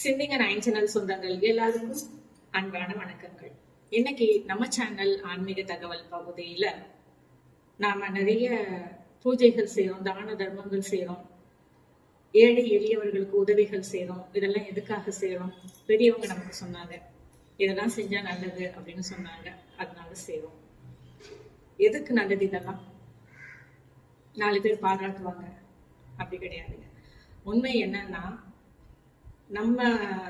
சிந்திங்க nine channel சொந்தங்கள் எல்லாருக்கும் அன்பான வணக்கங்கள். இன்னைக்கு நம்ம சேனல் ஆன்மீக தகவல் பகுதியில நாம நிறைய பூஜைகள் செய்யறோம் தான தர்மங்கள் செய்யறோம் ஏழை எளியவர்களுக்கு உதவிகள் செய்யறோம் இதெல்லாம் எதுக்காக செய்யறோம் பெரியவங்க நமக்கு சொன்னாங்க இதெல்லாம் செஞ்சா நல்லது அப்படின்னு சொன்னாங்க. அதனால செய்யறோம் எதுக்கு நல்லது இதெல்லாம்? நாலு பேர் பாராட்டுவாங்க. அப்படி கிடையாதுங்க உண்மை என்னன்னா நம்ம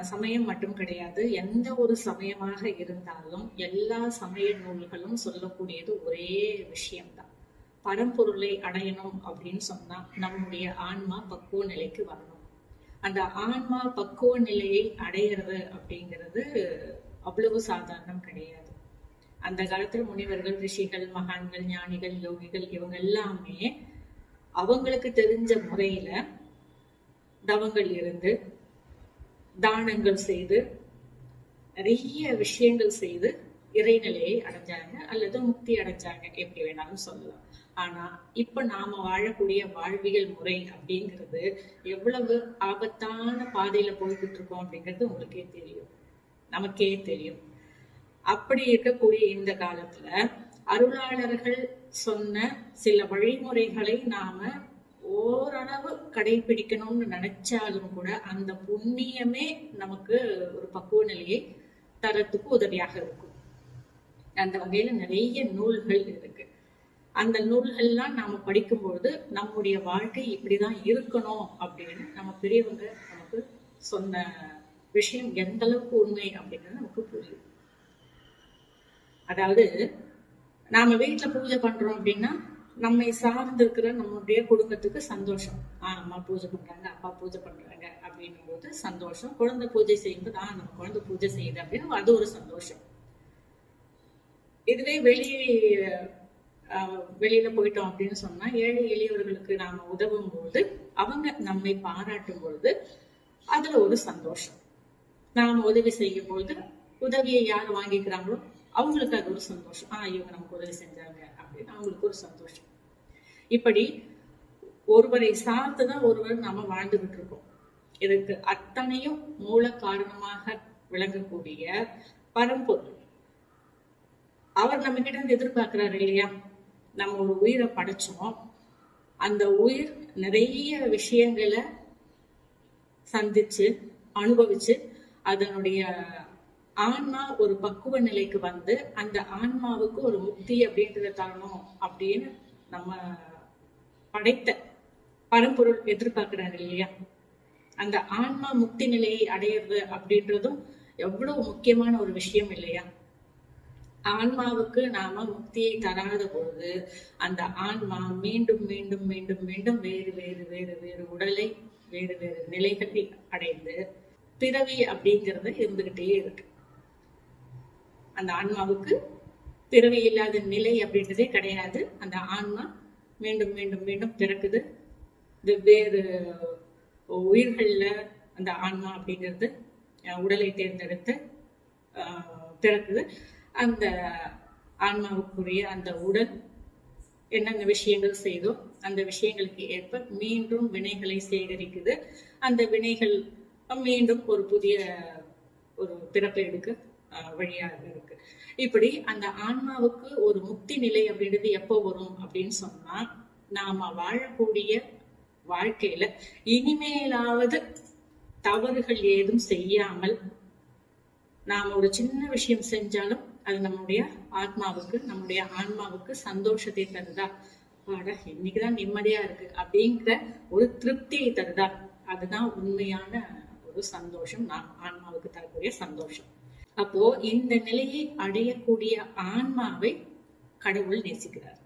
சமயம் மட்டும் கிடையாது. எந்த ஒரு சமயமாக இருந்தாலும் எல்லா சமய நூல்களும் சொல்லக்கூடியது ஒரே விஷயம்தான். பரம்பொருளை அடையணும் அப்படின்னு சொன்னா நம்முடைய ஆன்மா பக்குவ நிலைக்கு வரணும். அந்த ஆன்மா பக்குவ நிலையை அடையிறது அப்படிங்கிறது அவ்வளவு சாதாரணம் கிடையாது. அந்த காலத்துல முனிவர்கள் ரிஷிகள் மகான்கள் ஞானிகள் யோகிகள் இவங்க எல்லாமே அவங்களுக்கு தெரிஞ்ச முறையில தவங்கள் இருந்து தானங்கள் செய்து நிறைய விஷயங்கள் செய்து இறைநிலையை அடைஞ்சாங்க. அல்லது முக்தி அடைஞ்சாங்க எப்படி வேணாலும் சொல்லலாம். ஆனா இப்ப நாம வாழக்கூடிய வாழ்வியல் முறை அப்படிங்கிறது எவ்வளவு ஆபத்தான பாதையில போய்கிட்டு இருக்கோம் அப்படிங்கிறது உங்களுக்கே தெரியும். நமக்கே தெரியும். அப்படி இருக்கக்கூடிய இந்த காலத்துல அருளாளர்கள் சொன்ன சில வழிமுறைகளை நாம ஓரளவு கடைபிடிக்கணும்னு நினைச்சாலும் கூட அந்த புண்ணியமே நமக்கு ஒரு பக்குவ நிலையை தரத்துக்கு உதவியாக இருக்கும். அந்த வகையில நிறைய நூல்கள் இருக்கு. அந்த நூல்கள்லாம் நாம படிக்கும்பொழுது நம்முடைய வாழ்க்கை இப்படிதான் இருக்கணும் அப்படின்னு நம்ம பெரியவங்க நமக்கு சொன்ன விஷயம் எந்த அளவுக்கு உண்மை அப்படின்றது நமக்கு புரியும். அதாவது நாம வீட்டுல பூஜை பண்றோம் அப்படின்னா நம்மை சார்ந்து இருக்கிற நம்மளுடைய குடும்பத்துக்கு சந்தோஷம். ஆஹ் அம்மா பூஜை பண்றாங்க அப்பா பூஜை பண்றாங்க அப்படின்னும் போது சந்தோஷம். குழந்தை பூஜை செய்யும்போது ஆஹ் நம்ம குழந்தை பூஜை செய்யுது அப்படின்னு அது ஒரு சந்தோஷம். இதுவே வெளி ஆஹ் வெளியில போயிட்டோம் அப்படின்னு சொன்னா ஏழை எளியவர்களுக்கு நாம உதவும் போது அவங்க நம்மை பாராட்டும் பொழுது அதுல ஒரு சந்தோஷம். நாம் உதவி செய்யும் பொழுது உதவியை யார் வாங்கிக்கிறாங்களோ அவங்களுக்கு அது ஒரு சந்தோஷம். ஆஹ் இவங்க நமக்கு உதவி செஞ்சாங்க அப்படின்னு அவங்களுக்கு ஒரு சந்தோஷம். இப்படி ஒருவரை சார்ந்து தான் ஒருவர் நாம வாழ்ந்துகிட்டு இருக்கோம். இதுக்கு அத்தனையும் மூல காரணமாக விளங்கக்கூடிய பரம்பொருள். அவர் நம்ம கிட்ட இருந்து எதிர்பார்க்கிறாரு இல்லையா? நம்ம ஒரு உயிரை படைச்சோம். அந்த உயிர் நிறைய விஷயங்களை சந்திச்சு அனுபவிச்சு அதனுடைய ஆன்மா ஒரு பக்குவ நிலைக்கு வந்து அந்த ஆன்மாவுக்கு ஒரு முக்தி அப்படின்றத தரணும் அப்படின்னு நம்ம படைத்த பரம்பொருள் எதிர்பார்க்கிறாரு இல்லையா? அந்த ஆன்மா முக்தி நிலையை அடையிறது அப்படின்றதும் எவ்வளவு முக்கியமான ஒரு விஷயம் இல்லையா? ஆன்மாவுக்கு நாம முக்தியை தராத பொழுது அந்த ஆன்மா மீண்டும் மீண்டும் மீண்டும் மீண்டும் வேறு வேறு வேறு வேறு உடலை வேறு வேறு நிலைகளை அடைந்து பிறவி அப்படிங்கிறது இருந்துகிட்டே இருக்கு. அந்த ஆன்மாவுக்கு பிறவி இல்லாத நிலை அப்படின்றதே கிடையாது. அந்த ஆன்மா மீண்டும் மீண்டும் மீண்டும் பிறக்குது. வெவ்வேறு உயிர்களில் அந்த ஆன்மா அப்படிங்கிறது உடலை தேர்ந்தெடுத்து பிறக்குது. அந்த ஆன்மாவுக்குரிய அந்த உடல் என்னென்ன விஷயங்கள் செய்தோ அந்த விஷயங்களுக்கு ஏற்ப மீண்டும் வினைகளை சேகரிக்குது. அந்த வினைகள் மீண்டும் ஒரு புதிய ஒரு பிறப்பை எடுக்க. வழியாக இருக்கு. இப்படி அந்த ஆன்மாவுக்கு ஒரு முக்தி நிலை அப்படின்றது எப்போ வரும் அப்படின்னு சொன்னா நாம வாழக்கூடிய வாழ்க்கையில இனிமேலாவது தவறுகள் ஏதும் செய்யாமல் நாம ஒரு சின்ன விஷயம் செஞ்சாலும் அது நம்முடைய ஆத்மாவுக்கு நம்முடைய ஆன்மாவுக்கு சந்தோஷத்தை தருதா? பாட இன்னைக்குதான் நிம்மதியா இருக்கு அப்படிங்கிற ஒரு திருப்தியை தருதா? அதுதான் உண்மையான ஒரு சந்தோஷம். நான் ஆன்மாவுக்கு தரக்கூடிய சந்தோஷம். அப்போ இந்த நிலையை அடையக்கூடிய ஆன்மாவை கடவுள் நேசிக்கிறார்.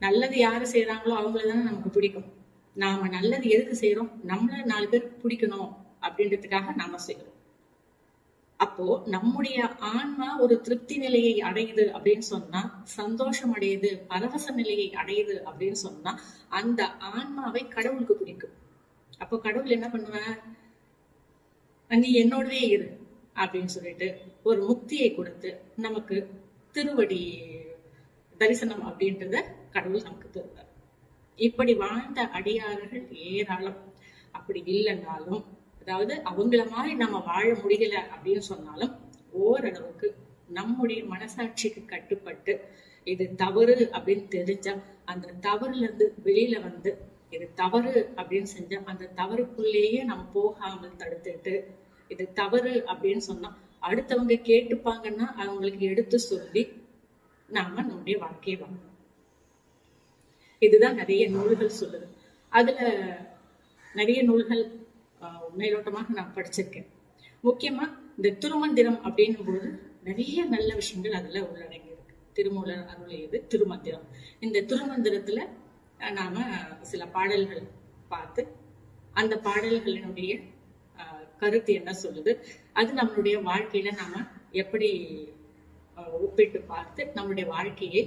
நல்லது யாரு செய்யறாங்களோ அவங்கள தானே நமக்கு பிடிக்கும். நாம நல்லது எதுக்கு செய்யறோம் நம்மள நாலு பேருக்கு பிடிக்கணும் அப்படின்றதுக்காக நாம செய்யறோம் அப்போ நம்முடைய ஆன்மா ஒரு திருப்தி நிலையை அடையுது அப்படின்னு சொன்னா சந்தோஷம் அடையுது பரவச நிலையை அடையுது அப்படின்னு சொன்னா அந்த ஆன்மாவை கடவுளுக்கு பிடிக்கும். அப்போ கடவுள் என்ன பண்ணுவ நீ என்னோடவே இரு. அப்படின்னு சொல்லிட்டு ஒரு முக்தியை கொடுத்து நமக்கு திருவடி தரிசனம் அப்படின்றத கடவுள் நமக்கு தருவார். இப்படி வாழ்ந்த அடியார்கள் ஏராளம். அப்படி இல்லைன்னாலும் அதாவது அவங்கள மாதிரி நம்ம வாழ முடியல அப்படின்னு சொன்னாலும் ஓரளவுக்கு நம்முடைய மனசாட்சிக்கு கட்டுப்பட்டு இது தவறு அப்படின்னு தெரிஞ்சா அந்த தவறுல இருந்து வெளியில வந்து இது தவறு அப்படின்னு செஞ்சா அந்த தவறுக்குள்ளேயே நம்ம போகாமல் தடுத்துட்டு இது தவறு அப்படின்னு சொன்னா அடுத்தவங்க கேட்டுப்பாங்கன்னா அவங்களுக்கு எடுத்து சொல்லி நாம நம்முடைய வாழ்க்கையை வாங்கணும் இதுதான் நிறைய நூல்கள் சொல்லுது. அதுல நிறைய நூல்கள் மேலோட்டமாக நான் படிச்சிருக்கேன். முக்கியமா இந்த திருமந்திரம் அப்படின்னும் போது நிறைய நல்ல விஷயங்கள் அதுல உள்ளடங்கி இருக்கு திருமூலர் அருளியது திருமந்திரம் இந்த திருமந்திரத்துல நாம சில பாடல்கள் பார்த்து அந்த பாடல்களினுடைய கருத்து என்ன சொல்லுது? அது நம்மளுடைய வாழ்க்கையில நாம எப்படி ஒப்பிட்டு பார்த்து நம்மளுடைய வாழ்க்கையை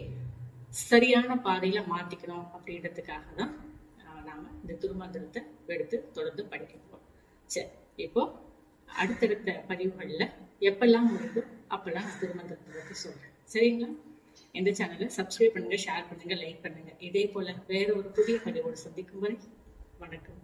சரியான பாதையில மாத்திக்கணும் அப்படின்றதுக்காக தான் நாம இந்த திருமந்திரத்தை எடுத்து தொடர்ந்து படிக்க போறோம். சரி இப்போ அடுத்தடுத்த பதிவுகள்ல எப்பெல்லாம் முடியுதோ அப்பெல்லாம் திருமந்திரத்தை பத்தி சொல்றேன். சரிங்களா? இந்த சேனலை சப்ஸ்கிரைப் பண்ணுங்க ஷேர் பண்ணுங்க லைக் பண்ணுங்க. இதே போல வேற ஒரு புதிய பதிவோடு சந்திக்கும் வரை வணக்கம்.